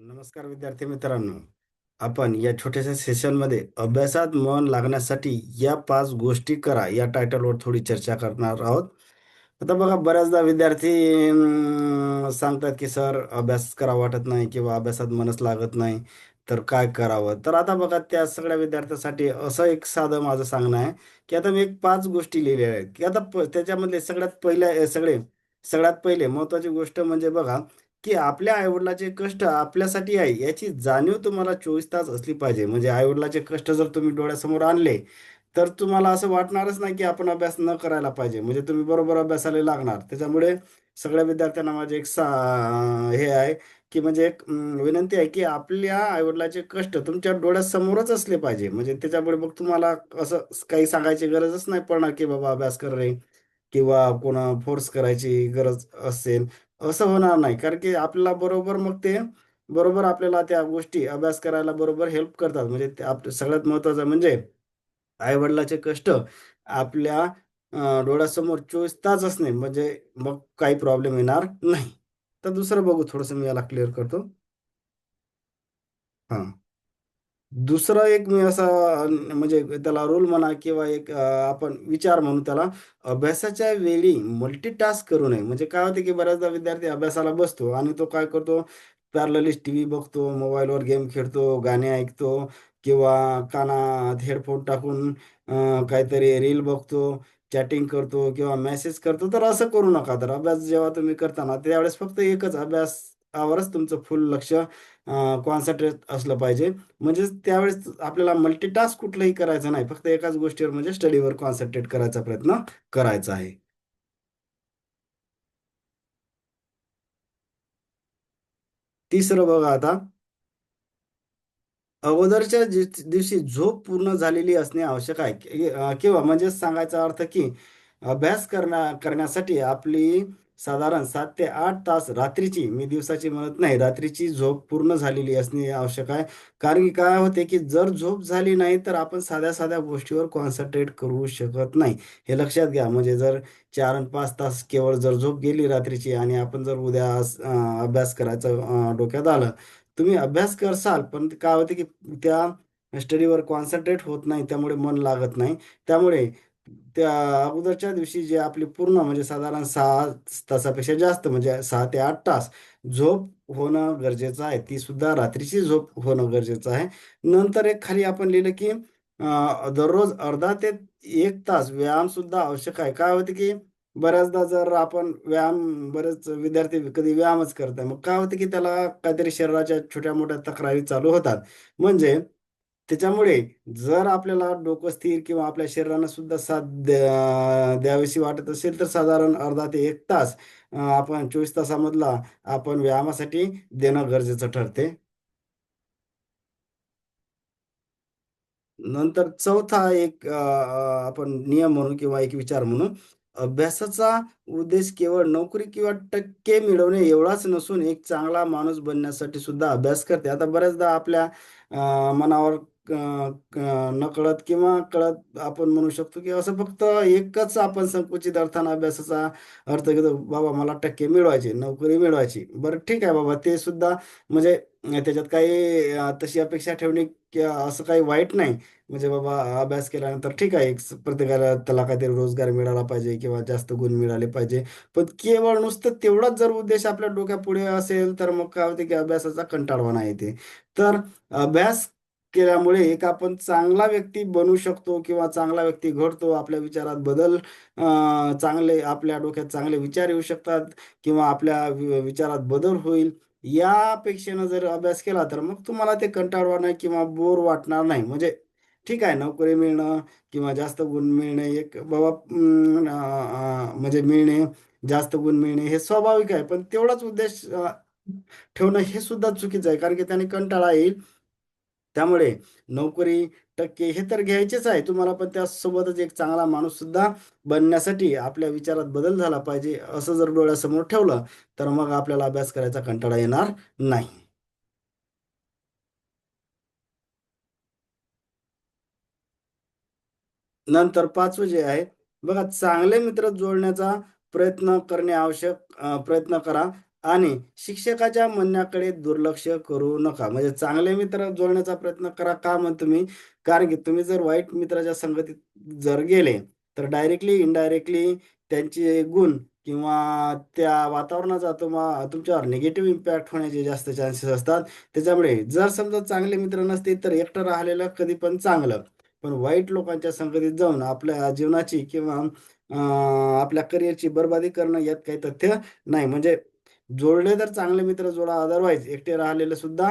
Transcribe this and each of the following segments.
नमस्कार विद्यार्थी मित्रांनो. आपण या छोट्याशा सेशनमध्ये अभ्यासात मन लागण्यासाठी या पाच गोष्टी करा या टायटलवर थोडी चर्चा करणार आहोत. आता बघा बऱ्याचदा विद्यार्थी सांगतात की सर अभ्यास करा वाटत नाही किंवा अभ्यासात मनच लागत नाही तर काय करावं? तर आता बघा त्या सगळ्या विद्यार्थ्यांसाठी असं एक साधं माझं सांगणं आहे की आता मी एक पाच गोष्टी लिहिलेल्या आहेत. की आता प- त्याच्यामधले सगळ्यात पहिल्या सगळे सगळ्यात पहिले महत्त्वाची गोष्ट म्हणजे बघा की आपल्या आईवडिलाचे कष्ट आपल्यासाठी आहे याची जाणीव तुम्हाला चोवीस तास असली पाहिजे. म्हणजे आईवडिलाचे कष्ट जर तुम्ही डोळ्यासमोर आणले तर तुम्हाला असं वाटणारच नाही की आपण अभ्यास न करायला पाहिजे. म्हणजे तुम्ही बरोबर अभ्यासाला लागणार. त्याच्यामुळे सगळ्या विद्यार्थ्यांना माझे एक सा हे आहे की म्हणजे एक विनंती आहे की आपल्या आईवडिलाचे कष्ट तुमच्या डोळ्यासमोरच असले पाहिजे. म्हणजे त्याच्यामुळे मग तुम्हाला असं काही सांगायची गरजच नाही पडणार की बाबा अभ्यास कर रे किंवा कोणा फोर्स करायची गरज असेल. असं होणार नाही कारण की आपल्याला बरोबर मग ते बरोबर आपल्याला त्या गोष्टी अभ्यास करायला बरोबर हेल्प करतात म्हणजे ते आप सगळ्यात महत्त्वाचं म्हणजे आई-वडिलाचे कष्ट आपल्या डोळ्यासमोर 24 तास असणे म्हणजे मग काही प्रॉब्लेम येणार नाही. तर दुसरं बघू थोडंसं मी याला क्लिअर करतो. हां. दुसरं एक मी असा म्हणजे त्याला रूल म्हणा किंवा एक अ, आपण विचार म्हणू त्याला, अभ्यासाच्या वेळी मल्टीटास्क करू नये. म्हणजे काय होते, की बऱ्याचदा विद्यार्थी अभ्यासाला बसतो आणि तो काय करतो, पॅरललीच टीव्ही बघतो, मोबाईलवर गेम खेळतो, गाणे ऐकतो किंवा कानात हेडफोन टाकून अ, काहीतरी रील बघतो, चॅटिंग करतो किंवा मेसेज करतो. तर असं करू नका. तर अभ्यास जेव्हा तुम्ही करताना त्यावेळेस फक्त एकच अभ्यास अभ्यासावरच तुमचं फुल लक्ष कॉन्सन्ट्रेट असलं पाहिजे. म्हणजे त्यावेळेस आपल्याला मल्टीटास्क कुठलंही करायचं नाही. फक्त एकाच गोष्टीवर म्हणजे स्टडीवर कॉन्सन्ट्रेट करायचा प्रयत्न करायचा आहे. तिसरं बघा आता अगोदरच्या दिवशी झोप पूर्ण झालेली असणे आवश्यक आहे किंवा म्हणजे सांगायचा अर्थ की अभ्यास करण्या करण्यासाठी आपली साधारण सात ते आठ तास रात्रीची, मी दिवसाची म्हणत नाही, रात्रीची झोप पूर्ण झालेली असणे आवश्यक आहे. कारण की काय होते, की जर झोप झाली नाही, तर आपण साध्या-साध्या गोष्टीवर कॉन्सन्ट्रेट करू शकत नाही. हे लक्षात घ्या. म्हणजे जर चार आणि पाच तास केवळ जर झोप गेली रात्रीची आणि आपण जर उद्या अभ्यास करायचं डोक्यात आलं, तुम्ही अभ्यास करसाल, पण काय होते, की त्या स्टडीवर कॉन्सन्ट्रेट होत नाही, त्यामुळे मन लागत नाही. त्यामुळे त्या अगोदरच्या दिवशी जे आपली पूर्ण म्हणजे साधारण सहा तासापेक्षा जास्त म्हणजे सहा ते आठ तास झोप होणं गरजेचं आहे. ती सुद्धा रात्रीची झोप होणं गरजेचं आहे. नंतर एक खाली आपण लिहिलं, की दररोज अर्धा ते एक तास व्यायाम सुद्धा आवश्यक आहे. काय होतं, की बऱ्याचदा जर आपण व्यायाम बरेच विद्यार्थी कधी व्यायामच करत आहे मग काय होतं, की त्याला काहीतरी शरीराच्या छोट्या-मोठ्या तक्रारी चालू होतात. म्हणजे त्याच्यामुळे जर आपल्याला डोकं स्थिर किंवा आपल्या शरीरानं सुद्धा साथ द्या द्यावीशी वाटत असेल, तर साधारण अर्धा ते एक तास आपण 24 तासामधला आपण व्यायामासाठी देणं गरजेचं ठरते. नंतर चौथा एक आपण नियम म्हणून किंवा एक विचार म्हणून अभ्यासाचा उद्देश केवळ नोकरी किंवा टक्के मिळवणे एवढाच नसून एक चांगला माणूस बनण्यासाठी सुद्धा अभ्यास करते. आता बऱ्याचदा आपल्या मनावर क नकळत किंवा कळत आपण म्हणू शकतो, की असं फक्त एकच आपण संकुचित अर्थानं अभ्यासाचा अर्थ घेतो, बाबा मला टक्के मिळवायचे, नोकरी मिळवायची. बरं ठीक आहे बाबा, ते सुद्धा म्हणजे त्याच्यात काही अ, तशी अपेक्षा ठेवणे किंवा असं काही वाईट नाही. म्हणजे बाबा अभ्यास केल्यानंतर ठीक आहे, एक स प्रत्येकाला त्याला काहीतरी रोजगार मिळाला पाहिजे किंवा जास्त गुण मिळाले पाहिजे. पण केवळ नुसतं तेवढाच जर उद्देश आपल्या डोक्यापुढे असेल, तर मग काय होते, की अभ्यासाचा कंटाळवाणा येते. तर अभ्यास केल्यामुळे एक आपण चांगला व्यक्ती बनू शकतो किंवा चांगला व्यक्ती घडतो. आपल्या विचारात बदल चांगले आपल्या डोक्यात चांगले विचार येऊ शकतात किंवा आपल्या वि विचारात बदल होईल. या अपेक्षेनं जर अभ्यास केला, तर मग तुम्हाला ते कंटाळवा नाही किंवा बोर वाटणार नाही. म्हणजे ठीक आहे, नोकरी मिळणं किंवा जास्त गुण मिळणे, एक बाबा म्हणजे मिळणे, जास्त गुण मिळणे हे स्वाभाविक आहे. पण तेवढाच उद्देश ठेवणं हे सुद्धा चुकीचं आहे. कारण की त्याने कंटाळा येईल. त्यामुळे नोकरी, टक्के हे तर घ्यायचेच आहे तुम्हाला, पण त्यासोबतच एक चांगला माणूस सुद्धा बनण्यासाठी आपल्या विचारात बदल झाला पाहिजे. असं जर डोळ्यासमोर ठेवलं, तर मग आपल्याला अभ्यास करायचा कंटाळा येणार नाही. नंतर पाचवं जे आहे, बघा चांगले मित्र जोडण्याचा प्रयत्न करणे आवश्यक प्रयत्न करा आणि शिक्षकाच्या म्हणण्याकडे दुर्लक्ष करू नका. म्हणजे चांगले मित्र जोडण्याचा प्रयत्न करा. का मग तुम्ही कारण की तुम्ही जर वाईट मित्राच्या संगतीत जर गेले, तर डायरेक्टली, इनडायरेक्टली त्यांचे गुण किंवा त्या वातावरणाचा तुम्हा तुमच्यावर निगेटिव्ह इम्पॅक्ट होण्याचे जास्त चान्सेस असतात. त्याच्यामुळे जर समजा चांगले मित्र नसतील, तर एकटं राहिलेलं कधी पण चांगलं. पण वाईट लोकांच्या संगतीत जाऊन आपल्या जीवनाची किंवा आपल्या करिअरची बरबादी करणं यात काही तथ्य नाही. म्हणजे जोडले तर चांगले मित्र जोडा, अदरवाईज एकटे राहिलेलं सुद्धा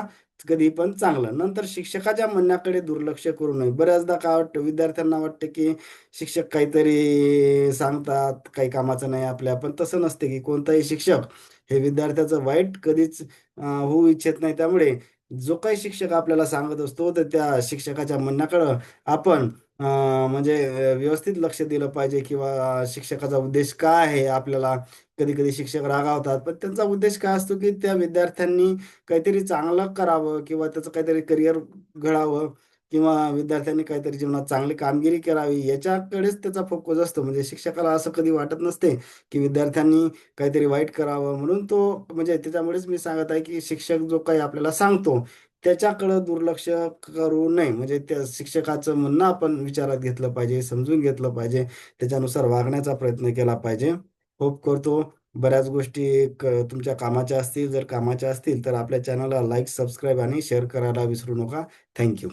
कधी पण चांगलं. नंतर शिक्षकाच्या म्हणण्याकडे दुर्लक्ष करू नये. बऱ्याचदा काय वाटतं विद्यार्थ्यांना वाटतं, की शिक्षक काहीतरी सांगतात, काही कामाचं नाही आपल्या. पण तसं नसते, की कोणताही शिक्षक हे विद्यार्थ्याचं वाईट कधीच होऊ इच्छित नाही. त्यामुळे जो काही शिक्षक आपल्याला सांगत असतो, तर त्या शिक्षकाच्या म्हणण्याकडं आपण म्हणजे व्यवस्थित लक्ष दिलं पाहिजे किंवा शिक्षकाचा उद्देश काय आहे आपल्याला कधी-कधी शिक्षक रागावतात, पण त्यांचा उद्देश काय असतो, की त्या विद्यार्थ्यांनी काहीतरी चांगलं करावं किंवा त्याचं काहीतरी करिअर घडावं किंवा विद्यार्थ्यांनी काहीतरी जीवनात चांगली कामगिरी करावी याच्याकडेच त्याचा फोकस असतो. म्हणजे शिक्षकाला असं कधी वाटत नसते, की विद्यार्थ्यांनी काहीतरी वाईट करावं म्हणून तो म्हणजे त्याच्यामुळेच मी सांगत आहे, की शिक्षक जो काही आपल्याला सांगतो, त्याच्याकडं दुर्लक्ष करू नये. म्हणजे त्या शिक्षकाचं म्हणणं आपण विचारात घेतलं पाहिजे, समजून घेतलं पाहिजे, त्याच्यानुसार वागण्याचा प्रयत्न केला पाहिजे. होप करतो बऱ्याच गोष्टी क तुमच्या कामाच्या असतील. जर कामाच्या असतील, तर आपल्या चॅनलला लाईक, सबस्क्राईब आणि शेअर करायला विसरू नका. थँक्यू